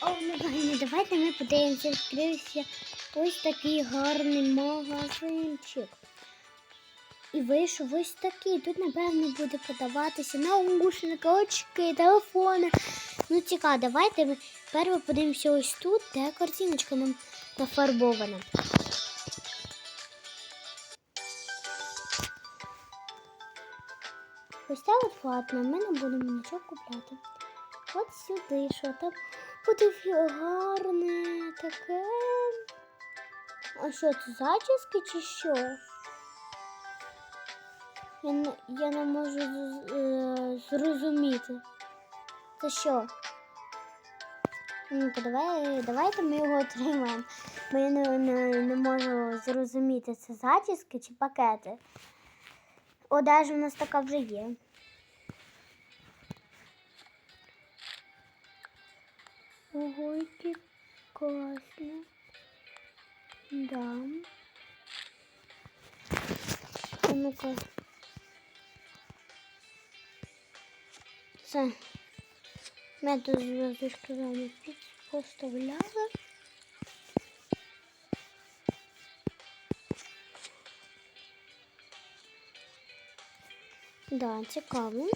О, ну давайте ми подивимося, відкрився ось такий гарний магазинчик. І вийшов ось такий. Тут, напевно, буде подаватися наушники, очки, телефони. Ну, цікаво, давайте ми перше подивимося ось тут, де картиночка нам нафарбована. Ось от платно, ми не будемо нічого купляти. От сюди, що там буде гарне таке. А що це зачіски чи що? Я не, я не можу е, зрозуміти. Це що? Ну-ка, давай, давайте ми його отримаємо. Бо я не, не, не можу зрозуміти, це зачіски чи пакети. Одежа у нас така вже є. Ого, які. Да. А ну-ка. Це. Ми тут зв'язочки з вами. Да, цікаво.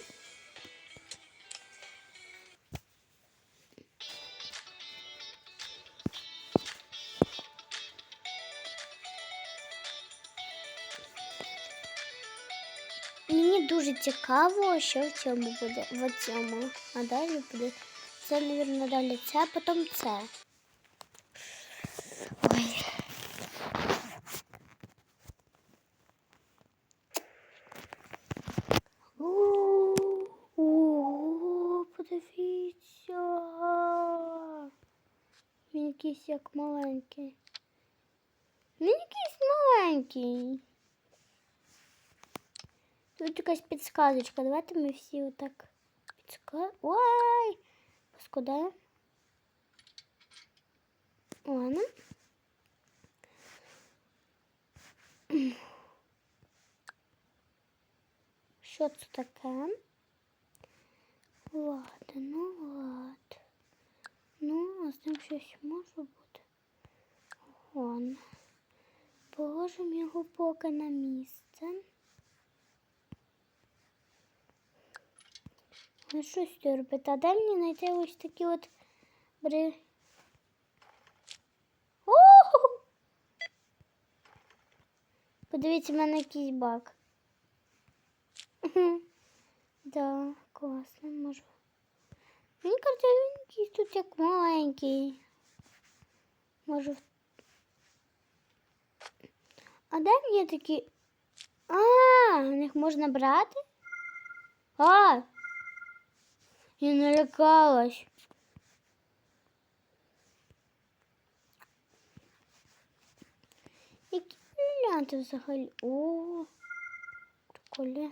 Дуже цікаво, що в цьому буде. В цьому. А далі буде. Це, мабуть, далі це, а потім це. Ой. Подивіться. Він якийсь як маленький. Він якийсь маленький. Тут якась підсказочка. Давайте ми всі отак підска... Ой! Поскладаємо. Ладно. Що це таке? Ладно, ну ладно. Ну, з ним щось може бути. Ладно. Положимо його поки на місце. Ну щось тут робити. А де мені знайти ось такі от бри. О! Подивіться, в мене якийсь. Мгм. Да, класно, можу. Мені кажеться, він якийсь тут як маленький. Можу. в- А де мені такі? А, них можна брати? А! Я налякалась. Які бриллианти взагалі? О, прикольно.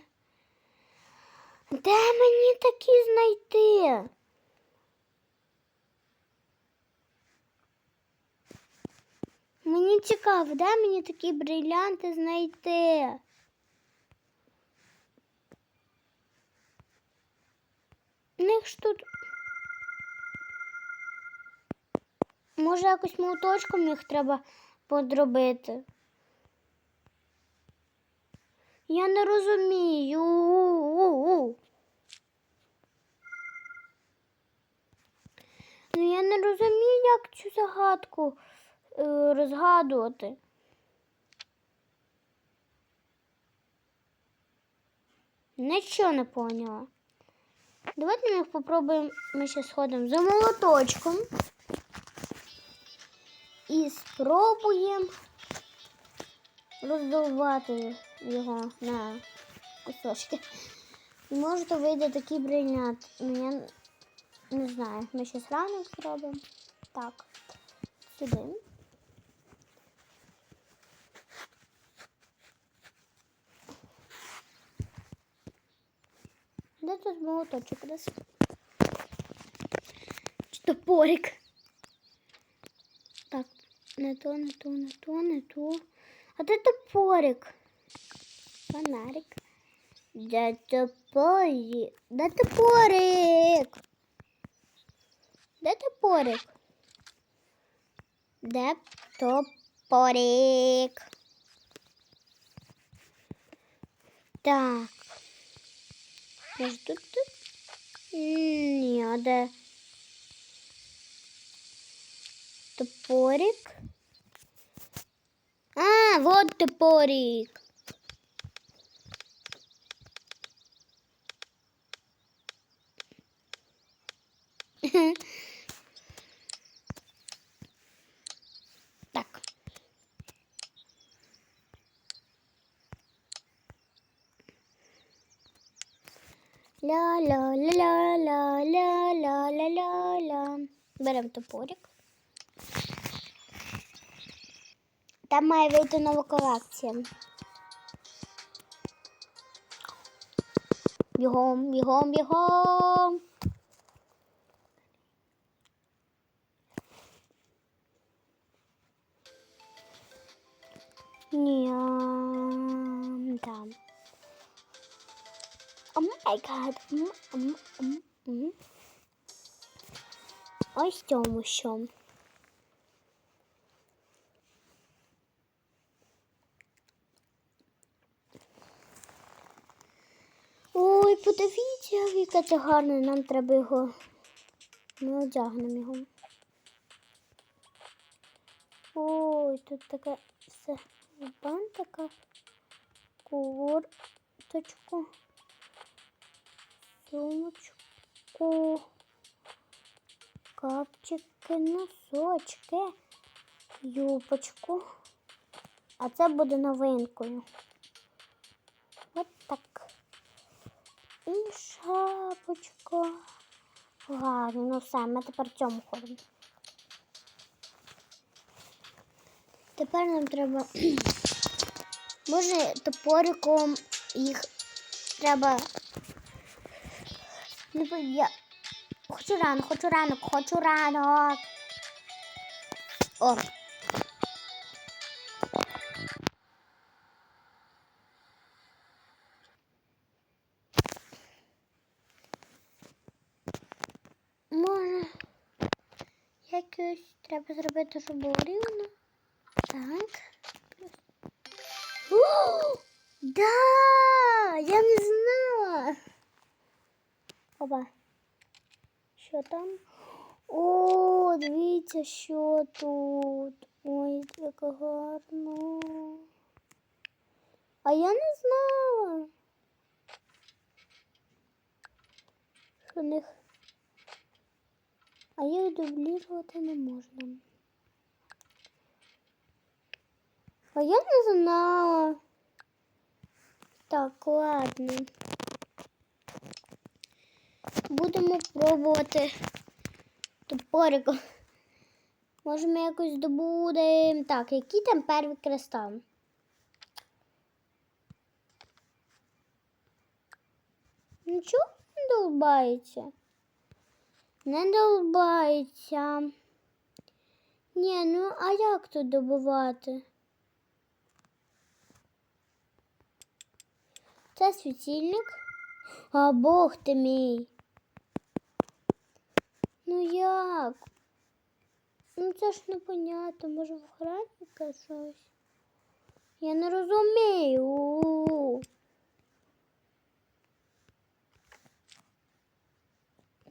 Де мені такі знайти? Мені цікаво, де мені такі бриллианти знайти? Них ж тут. Може, якось молоточком їх треба подробити. Я не розумію. Ну, я не розумію, як цю загадку е, розгадувати. Нічого не поняла. Давайте ми попробуємо. Ми ще сходимо за молоточком. І спробуємо роздовбати його на кусочки. Може то вийде такий бриллиант. Ну, не знаю. Ми ще ранок зробимо. Так. Сюди. Де тут молоточок десь? Чи топорик? Так, не то, не то, не то, не то. А де топорик? Фонарик. Де топорик? Де топорик? Де топорик? Де топорик? Так. Може тут тут? Ні, а де? Топорик. А, вот топорик. ля ля ля ля ля ля ля ля ля Беремо топорик. Там має вийти нова колекція. Бігом, бігом, бігом. Ні, там. М, м, м. Ось цьому що. Ой, подивіться, яке це гарне, нам треба його. Ми одягнемо його. Ой, тут таке все. Така курточку. Сумочку. Капчики, носочки, юбочку. А це буде новинкою. От так. І шапочка. Гарно, ну все, ми тепер цьому ходимо. Тепер нам треба. Може, топориком їх треба. Бо я. Хочу ранок, хочу ранок, хочу ранок. О. Може, якось треба зробити, щоб було рівно. Так. О, да! Я не знала. Опа. Що там? О, дивіться, що тут. Ой, як гарно. А я не знала. Що них. А їх дублірувати не можна. А я не знала. Так, ладно. Будемо пробувати топориком. Може, ми якось добудемо. Так, які там перві кристали? Нічого не долбається. Не долбається. Ні, ну а як тут добувати? Це світильник. А Бог ти мій. Ну як? Ну це ж непонятно, може в охранника щось. Я не розумію.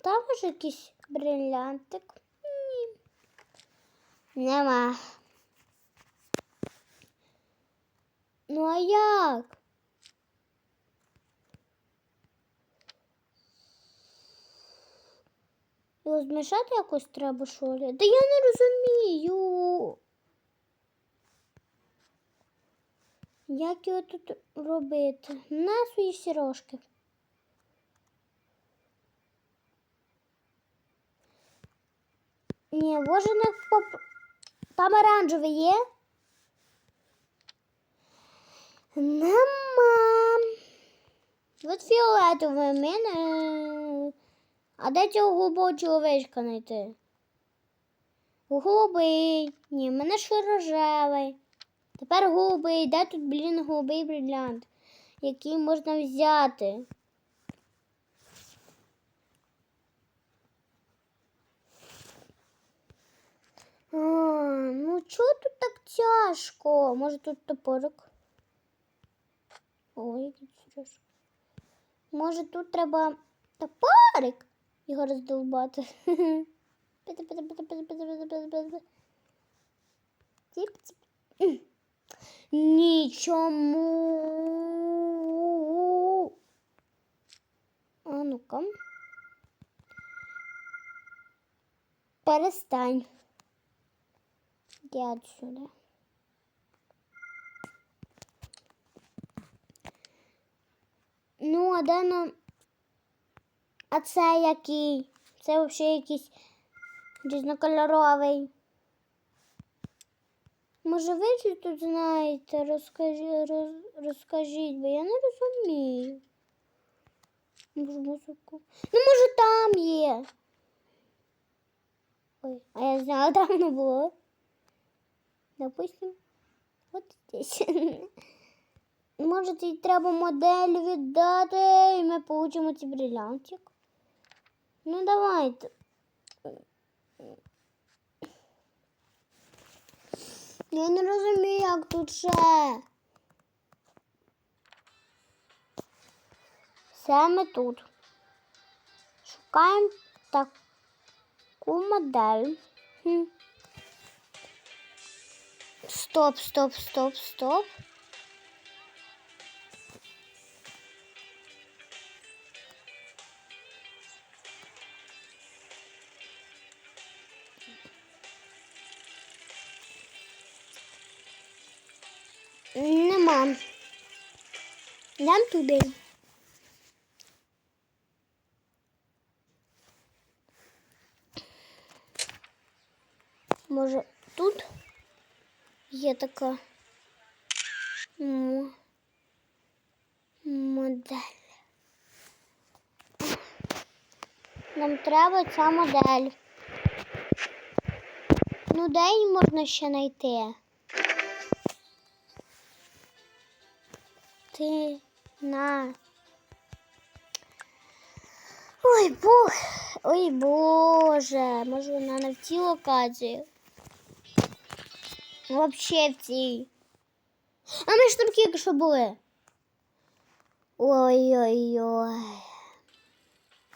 Там може якийсь брилянтик? Ні. Нема. Ну а як? Його змішати якось треба, що ли? Та я не розумію. Як його тут робити? На свої сірошки. Ні, може поп... Там оранжевий є? Нема. От фіолетовий в мене. А де цього голубого чоловічка знайти? Голубий. Ні, мене ж рожевий. Тепер голубий. Де тут, блін, голубий бриллиант, який можна взяти? Ну чого тут так тяжко? Може тут топорик? Ой, який серйозно. Може тут треба топорик його. Пити-пити-пити-пити-пити-пити-пити-пити. Тіп-тіп. Нічому. А ну-ка. Перестань. Іди отсюда. Ну, а де нам. А це який? Це взагалі якийсь різнокольоровий. Може, ви щось тут знаєте? Розкажи, роз, розкажіть, бо я не розумію. Може, музику. Ну, може, там є. Ой, а я знала, там не було. Допустим, от здесь. Може, їй треба модель віддати, і ми получимо ці брилянтик. Ну, давайте. Я не розумію, як тут ще. Все ми тут. Шукаємо таку модель. Хм. Стоп, стоп, стоп, стоп. Йдемо туди. Може, тут є така модель. Нам треба ця модель. Ну, де її можна ще знайти? Ти на. Ой, бог. Ой, Боже. Може вона не в цій локації? Вообще в цій. А ми ж там тільки що були. Ой-ой-ой.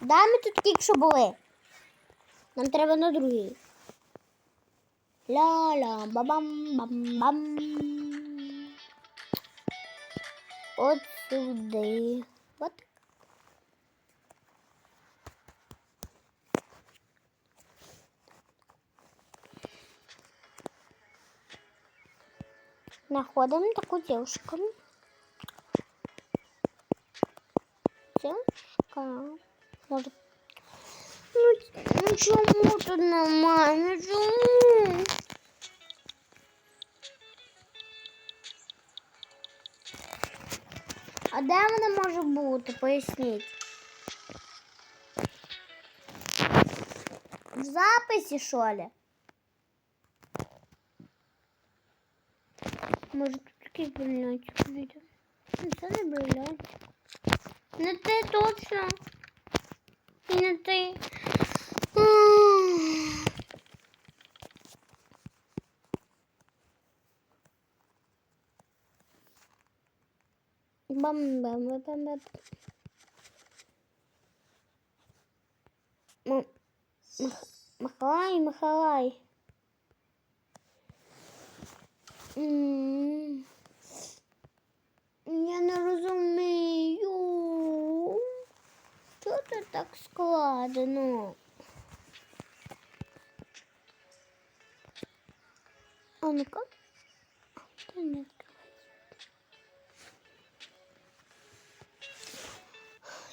Да, ми тут тільки що були. Нам треба на другий. Ля-ля, бабам, бам, бам. От сюди. От. Находим такую девушку. Девушка. Может. Ну, ну чому тут немає? Ну чому? А де вона може бути? Поясніть. В записі, що ли? Може тут такий бриллиантик знайде? Ну, Це не бриллиантик. Не ти точно. І не ти. Бам бам бам бам бам М- Мах- Махалай, Махалай. Я не розумію. Чого це так складно? А ну-ка. Та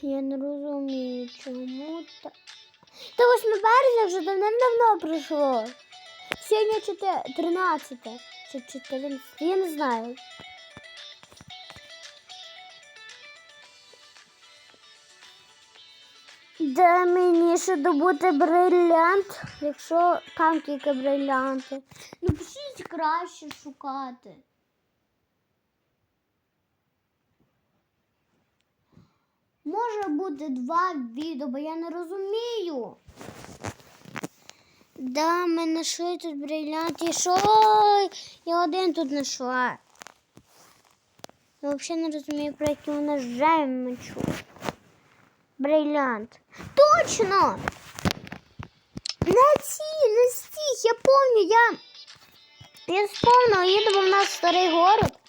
Я не розумію, чому так. Та 8 березня вже давним-давно пройшло. Сьогодні 4, 13 чи 14, я не знаю. Де мені ще добути брилянт, якщо там тільки брилянти. Ну пишіть краще шукати. Може бути два відео, бо я не розумію. Да, ми знайшли тут бриллиант. І що? Я один тут знайшла. Я взагалі не розумію, про які вона жемчу. Бриллиант. Точно! На ці, на стих, я помню, я. Я вспомнила, їдемо в нас старий город.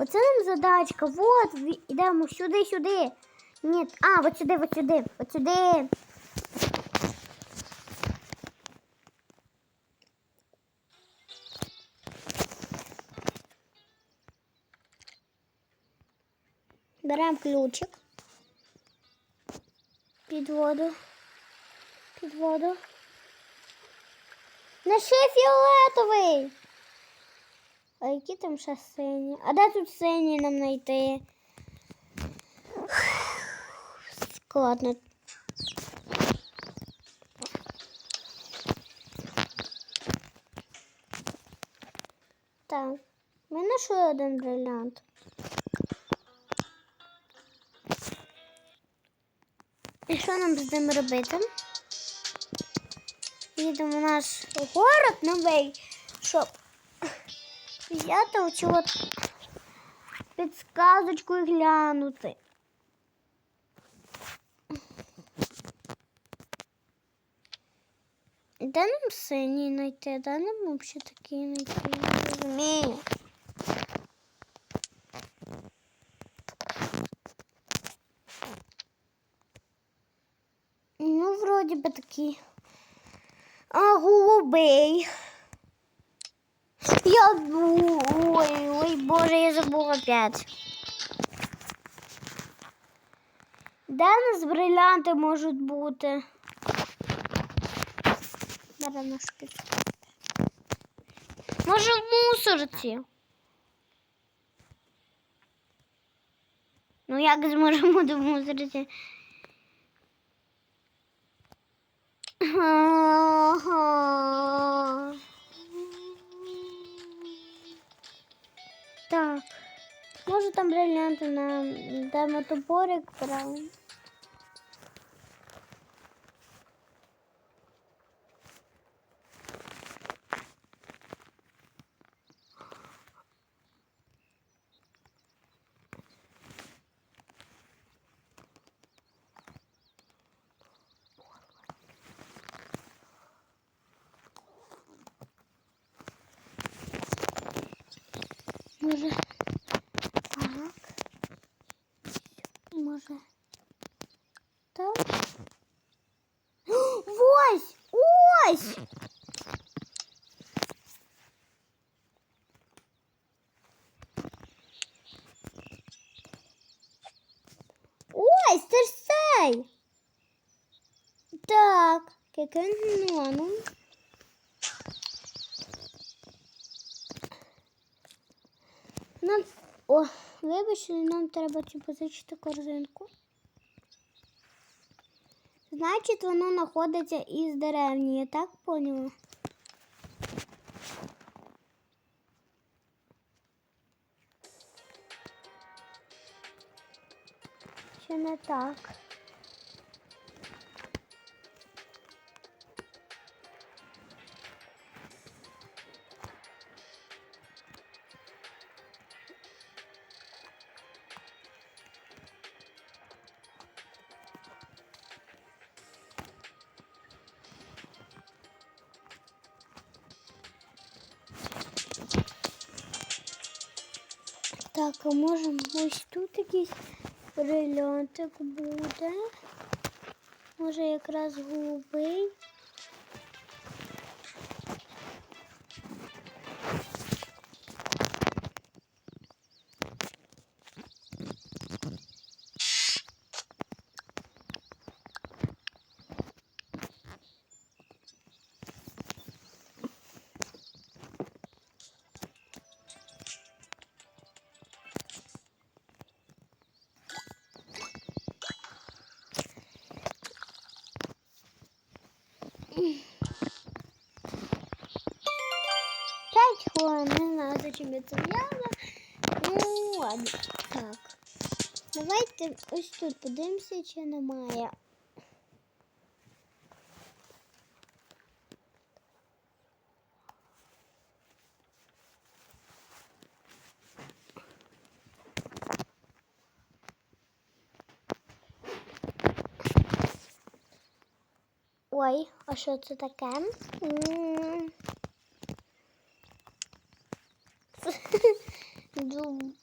Оце нам задачка. Вот, йдемо сюди, сюди. Ні, а, от сюди, от сюди, от сюди. Беремо ключик. Під воду. Під воду. Наши фіолетовий. А які там ще сині? А де тут сині нам знайти? Складно. Так, ми знайшли один бриллиант. І що нам з ним робити? Їдемо в наш город новий, щоб взяти оцю от підсказочку і глянути. Де нам синій знайти? Де нам взагалі такий знайти? Не розумію. Ну, вроді би такий. А голубий. Я ой, ой, боже, я забула опять. Де у нас брилянти можуть бути? Зараз наш підсказка. Може в мусорці? Ну як зможемо в мусорці? Ага. Так. Може там бриллианти на дамо топорик брали. Може. Так. Може. Так. Ось! Ось! Ось, це ж цей. Так, який ну. Нам. О, вибачте, нам треба цю позичити корзинку. Значить, воно знаходиться із деревні, я так поняла? Чи не так? Так, а може ось тут якийсь брильонтик буде. Може якраз голубий. чим я це Так. Давайте ось тут подивимося, чи немає. Ой, а що це таке? М -м -м. Zoom.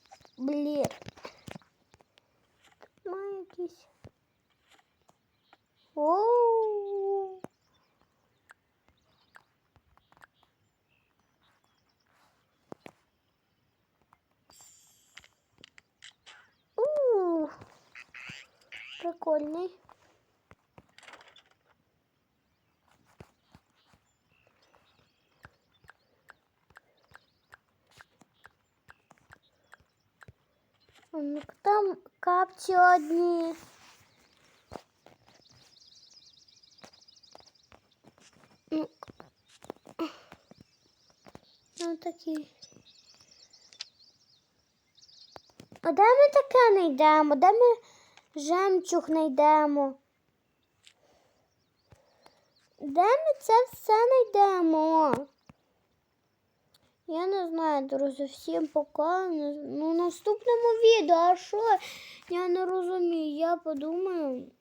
Там капці одні. Ну, ну такі. А де ми таке не йдемо? Де ми жемчуг не? Де ми це все не? Я не знаю, друзі, всім пока. Ну, наступному відео, а що? Я не розумію. Я подумаю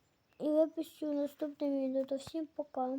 і випущу наступне відео. То всім пока.